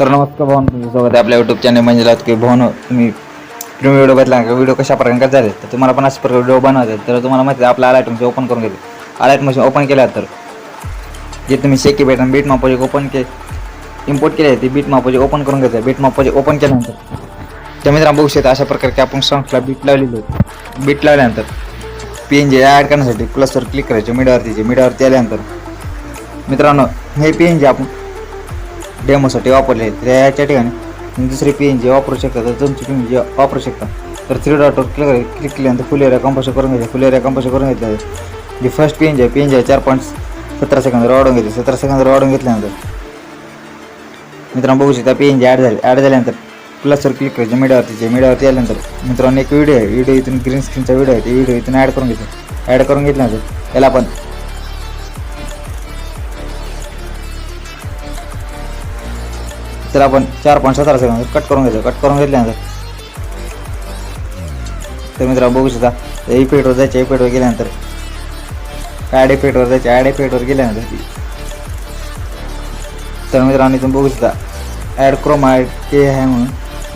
तर नमस्कार भावन तुमच्यासोबत स्वागत आहे आपल्या यूट्यूब चॅनल म्हणजे की भावन तुम्ही तुम्ही व्हिडिओ बघितला का? व्हिडिओ कशा प्रकारे काय झाले तर तुम्हाला पण अशा प्रकारे व्हिडिओ बनवायचे तर तुम्हाला माहिती आहे आपला आलाईट मशीन ओपन करून घेते. आलाईट मशीन ओपन केल्या तर जे तुम्ही शेकी बेट बीट मापोजे ओपन के इम्पोर्ट केले ते बीट मापोजी ओपन करून घ्यायचं बीट मापोजे ओपन केल्यानंतर त्या मित्रांनो बघू शकता अशा प्रकारे की आपण सॉंग्सला बीट लावलेली होती बीट लावल्यानंतर पी एन जी ॲड करण्यासाठी प्लसवर क्लिक करायचे मीडियावरतीचे मीडियावरती आल्यानंतर मित्रांनो हे पी एन जी आपण डेमोसाठी वापरले. आहेत तर याच्या ठिकाणी तुम्ही दुसरी पी एन जी वापरू शकता. तर तुमची पी एन जी वापरू शकता. तर थ्री डॉटवर क्लिक क्लिक केल्यानंतर फुल एरिया कंपोशन करून घ्यायचं फुल एरिया कंपोशन करून घेतलं जी फर्स्ट पी एन जी आहे पी एन जी आहे चार पॉईंट सतरा सेकंदवर वाढून घेते सतरा सेकंदवर वाढून घेतल्यानंतर मित्रांनो बघू शकता पी एन जी ॲड झाली. ॲड झाल्यानंतर प्लसवर क्लिक करायचे मीडियावरतीचे मीडियावरती आल्यानंतर मित्रांनो एक व्हिडिओ आहे. व्हिडिओ इथून ग्रीन स्क्रीनचा व्हिडिओ आहे. ते व्हिडिओ इथून ॲड करून घेतो ॲड करून घेतल्यानंतर याला आपण तर आपण चार पॉईंट सतरा सेकंद कट करून घेतो कट करून घेतल्यानंतर तर मित्रांनो, बघू शकता इफेक्टवर जायचे इफेक्टवर गेल्यानंतर. ॲड इफेक्टवर जायचे ॲड इफेक्टवर गेल्यानंतर तर मित्रांनो, इथून बघू शकता ॲड क्रोमा ते आहे म्हणून.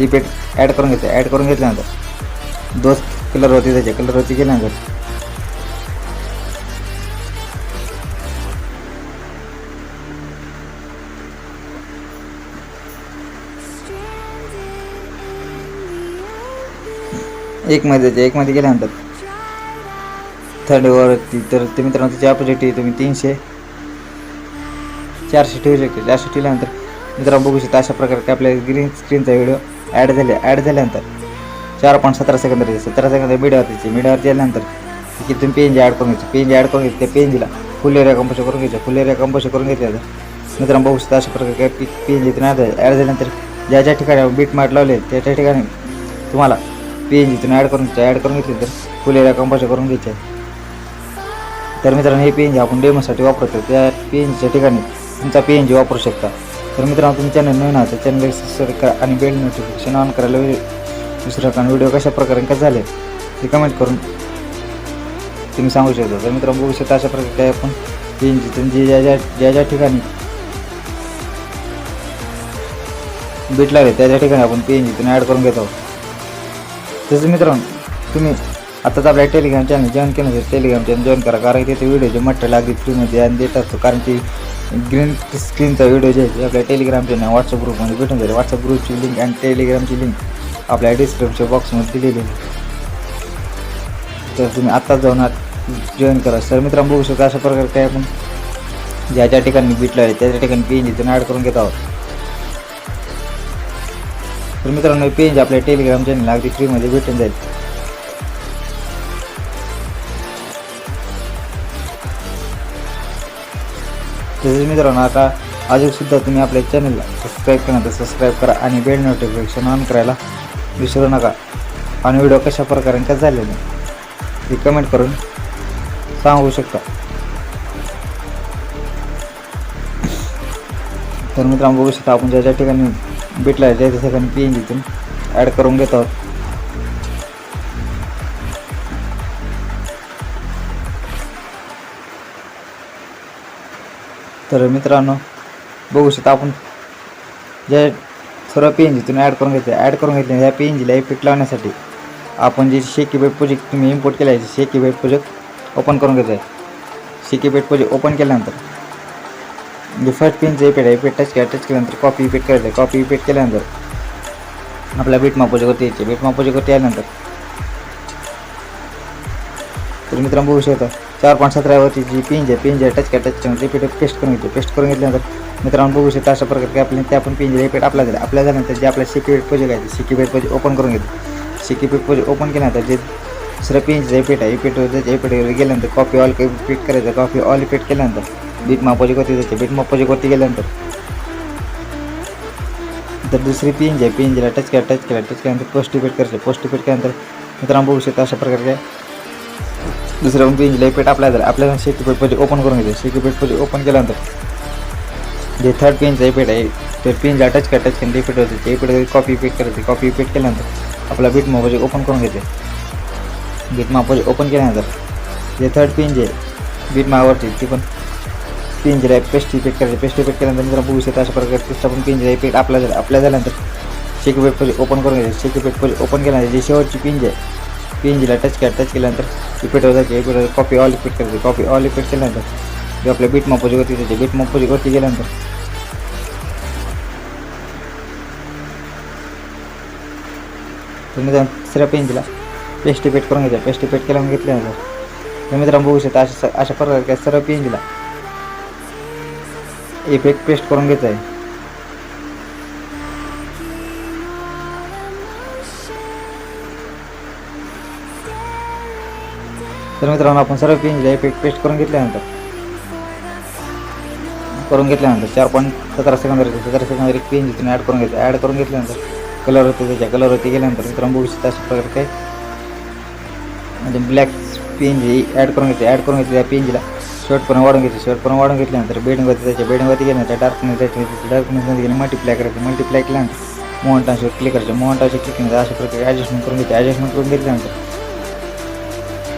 इफ़ेक्ट ॲड करून घेतो ॲड करून घेतल्यानंतर. दोस्त कलरवरती जायचे कलरवरती गेल्यानंतर. एकमध्ये एक एकमध्ये गेल्यानंतर थर्ड वरती तर ते मित्रांनो त्याची ऑपोजिट तुम्ही तीनशे चारशे ठेवू शकते चारशे ठेवल्यानंतर मित्रांनो बघू शकता अशा प्रकारे आपल्या ग्रीन स्क्रीनचा व्हिडिओ ॲड झाले ॲड झाल्यानंतर चार पॉईंट सतरा सेकंद सतरा सेकंद मीडियावरतीचे मीडियावरती आल्यानंतर की तुम्ही पी एन जी ॲड करून घ्यायची. पी एन जी ॲड करून घ्यायची त्या पी एन जीला फुल एरिया कंपोज करून घ्यायचं. फुल एरिया कंपोज करून घेतल्या मित्रांनो बघू शकता अशा प्रकारे काय P N G add add झाल्यानंतर ज्या ज्या ठिकाणी बीट मार्ट लावले त्या त्या ठिकाणी तुम्हाला पी एन जीतून ॲड करून ॲड करून घेतली तर फुल एरिया कंपोज करून घ्यायचे आहे. तर मित्रांनो हे पी एन जी आपण डेमोसाठी वापरतो त्या पी एन जीच्या ठिकाणी तुमचा पी एन जी वापरू शकता. तर मित्रांनो तुम्ही चॅनल नवीन आहात चॅनल सबस्क्राईब करा आणि बेल नोटिफिकेशन ऑन करायला विसरू- विसरू नका व्हिडिओ कशा प्रकारे कसं झाले ते कमेंट करून तुम्ही सांगू शकता. तर मित्रांनो बघू शकता अशा प्रकारे काय आपण पी एन जी जे ज्या ज्या ज्या ज्या ठिकाणी बीट लागले त्या त्या ठिकाणी आपण पी एन जीतून ॲड करून घेत आहोत. तसं मित्रांनो तुम्ही आताच आपल्या टेलिग्राम चॅनल जॉईन केलं तर टेलिग्राम चॅनल जॉईन करा. कारण तिथे व्हिडिओचे मटेरियल अगदी फ्रीमध्ये आणि देत असतो कारण की ग्रीन स्क्रीनचा व्हिडिओ जे आहे आपल्या टेलिग्राम चॅनल व्हॉट्सअप ग्रुपमध्ये भेटून जाईल. व्हॉट्सअप ग्रुपची लिंक आणि टेलिग्रामची लिंक आपल्या डिस्क्रिप्शन बॉक्समध्ये दिलेली आहे. तर तुम्ही आत्ताच जाऊन जॉईन करा. सर मित्रांनो बघू शकता अशा प्रकारे काय आपण ज्या ज्या ठिकाणी भेटलं आहे त्या त्या ठिकाणी पी एन जीतून ॲड करून घेत आहोत. तर मित्रांनो पेज आपल्या टेलिग्राम चॅनल अगदी फ्रीमध्ये भेटून जाईल. तसेच मित्रांनो आता अजूनसुद्धा तुम्ही आपल्या चॅनलला सबस्क्राईब करा तर सबस्क्राईब करा आणि बेल नोटिफिकेशन ऑन करायला विसरू नका. आणि व्हिडिओ कशा प्रकारे कसं झालेले ते कमेंट करून सांगू शकता. तर मित्रांनो बघू शकता आपण ज्या ज्या ठिकाणी भेटला आहे त्या त्या ठिकाणी पी एन जीतून ॲड करून घेत. आहोत तर मित्रांनो, बघू शकता आपण, ज्या सर्व पी एन जीतून ॲड करून घेतले ॲड करून घेतले ह्या पी एन जीला इफ़ेक्ट लावण्यासाठी आपण जे शेकी बेट प्रोजेक्ट तुम्ही इम्पोर्ट आहे शेकी बेट प्रोजेक्ट ओपन आहे शेकी बेट प्रोजेक्ट ओपन केल्यानंतर जे फर्स्ट पिनचं इफेक्ट आहे पेट टच केला टच केल्यानंतर कॉपी इफेक्ट करायचं आहे. कॉपी पेट केल्यानंतर आपल्या बीट मापोजेवरती यायचे बीट मापोजेवरती आल्यानंतर तर मित्रांनो बघू शकता चार पॉईंट सतरावरती जी पिंज आहे पिंज आहे टच केला टच केल्यानंतर इफेक्ट पेस्ट करून घेतो पेस्ट करून घेतल्यानंतर मित्रांनो बघू शकता अशा प्रकारे आपल्याला त्या पण पिंज इफेक्ट आपल्या झाला आपल्या झाल्यानंतर जे आपल्या सिक्युरिट प्रोजेक्ट आहे पेट प्रोजेक्ट ओपन करून घेतो पेट प्रोजेक्ट ओपन केल्यानंतर जे दुसरं पिंजचं पेट आहे पेटवर त्याच्या इफेक्टवर गेल्यानंतर कॉपी ऑल इफेक्ट करायचं कॉपी ऑल इफेक्ट केल्यानंतर बीट मापोजिकवरती जायचे बीट मापोजिकवरती गेल्यानंतर तर दुसरी पिंज आहे पिंजला टच केला टच केला टच केल्यानंतर पोस्ट इफेक्ट करायचं. पोस्ट केल्यानंतर मित्रांनो बघू शकता अशा प्रकारे काय. दुसऱ्या पिंजला पेट आपल्या झाला आपल्याला शेती पेट पहिले ओपन करून घ्यायचं. शेकी पेट पहिले ओपन केल्यानंतर. जे थर्ड पेनचा पेट आहे तर पेनला टच करा टच केलं इफेक्ट होते. ते पेट कॉपी पेट करायचे. कॉपी पेट केल्यानंतर आपला बीट मापाची ओपन करून घेते बीट मापोज ओपन केल्यानंतर जे थर्ड पिन जी आहे बीट मावरती ती पण पेन आहे पेस्ट इफेक्ट करायचे. पेस्ट इफेक्ट केल्यानंतर मित्रांनो बघू शकता अशा प्रकारे पेस्ट आपण पेन जे इफेक्ट आपल्या झाला आपल्या झाल्यानंतर चेक इफेक्ट पहिले ओपन करून घ्यायचं. चेक इफेक्ट पहिले ओपन केल्यानंतर जे शेवटची पिंज आहे पेंजीला टच करा टच केल्यानंतर इफेक्ट जायचे. इफेक्ट कॉपी ऑल इफेक्ट करायचे. कॉपी ऑल इफेक्ट केल्यानंतर जे आपल्या बीट मापोजी वरती त्याचे बीट मापोजी वरती गेल्यानंतर तुम्ही जाऊन तिसऱ्या पेंजला पेस्ट इफेक्ट करून घ्यायचा. पेस्ट इफेक्ट केल्यावर घेतल्यानंतर तुम्ही मित्रांनो बघू शकता अशा अशा प्रकारे काय सर्व पेंजला इफेक्ट पेस्ट करून घ्यायचा आहे. तर मित्रांनो आपण सर्व पेंजला इफेक्ट पेस्ट करून घेतल्यानंतर करून घेतल्यानंतर चार पॉईंट सतरा सेकंद सतरा सेकंद एक पेन तुम्ही ॲड करून घ्यायचं ॲड करून घेतल्यानंतर कलर होते त्याच्या कलरवरती गेल्यानंतर मित्रांनो बघू शकता अशा प्रकारे काय. म्हणजे ब्लॅक पेन जी ॲड करून घेते ॲड करून घेतली त्या शर्ट पण वाढून घेते शर्ट पण वाढून घेतल्यानंतर बेडिंगवरती त्याच्या बेडिंगवरती गेल्यानंतर डार्कनेस त्याच्या डार्कनेसमध्ये गेले मल्टिप्लाय करायचं मल्टिप्लाय केल्यानंतर मोहन टान्सवर क्लिक करायचं. मोहन टान्सवर क्लिक केल्यानंतर अशा प्रकारे ॲडजस्टमेंट करून घेते ॲडजस्टमेंट करून घेतल्यानंतर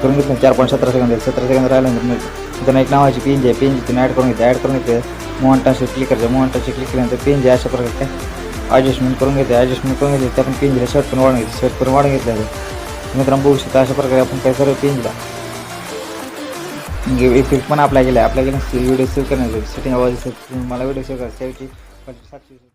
करून घेतलं चार पॉईंट सतरा सेकंद सतरा सेकंद राहिल्यानंतर मी त्यांना एक नावाची पेन जी आहे पेंज तुम्ही ॲड करून घेते ॲड करून घेते मोहन टान्सवर क्लिक करायचं मोहन टान्सवर क्लिक केल्यानंतर पेंज जे अशा प्रकारे काय? ॲडजस्टमेंट करून घेते ॲडजस्टमेंट करून घेतली त्या आपण पेन शर्ट पण वाढून घेते शर्ट पण वाढून घेतलं. मित्रांनो बघू शकता अशा प्रकारे आपण काय सर्व पेन दिला इफेक्ट पण अप्लाय गेला आपल्या केल्यानंतर व्हिडिओ सेव्ह करण्यासाठी. सेटिंग आवाज मला व्हिडिओ सेव्ह करायचा त्याची